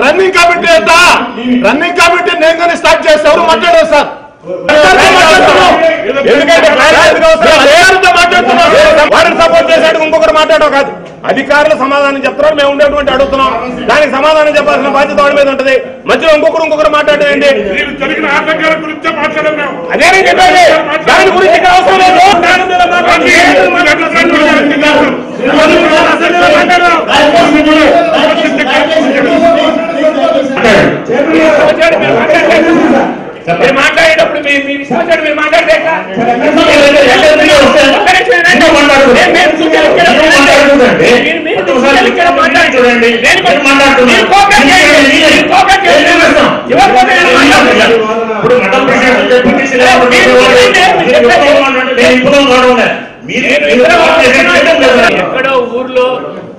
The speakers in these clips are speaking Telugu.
రన్నింగ్ కమిటీ రన్నింగ్ కమిటీ నేను కానీ స్టార్ట్ చేస్తే ఎవరు మాట్లాడారు సార్? వాడిని సపోర్ట్ కాదు. అధికారులు సమాధానం చెప్తున్నారు మేము ఉండేటువంటి అడుగుతున్నాం. దానికి సమాధానం చెప్పాల్సిన బాధ్యత వాడి మీద ఉంటది. మధ్యలో ఇంకొకరు ఇంకొకరు మాట్లాడేయండి దాని గురించి మీరు మాట్లాడేటప్పుడు మీ విశ్వాసాడు మీరు మాట్లాడితే ఎక్కడో ఊర్లో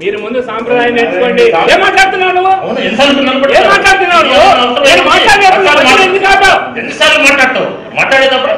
మీరు ముందు సాంప్రదాయం నేర్చుకోండి ఏం మాట్లాడుతున్నావు. మాట్లాడేటప్పుడు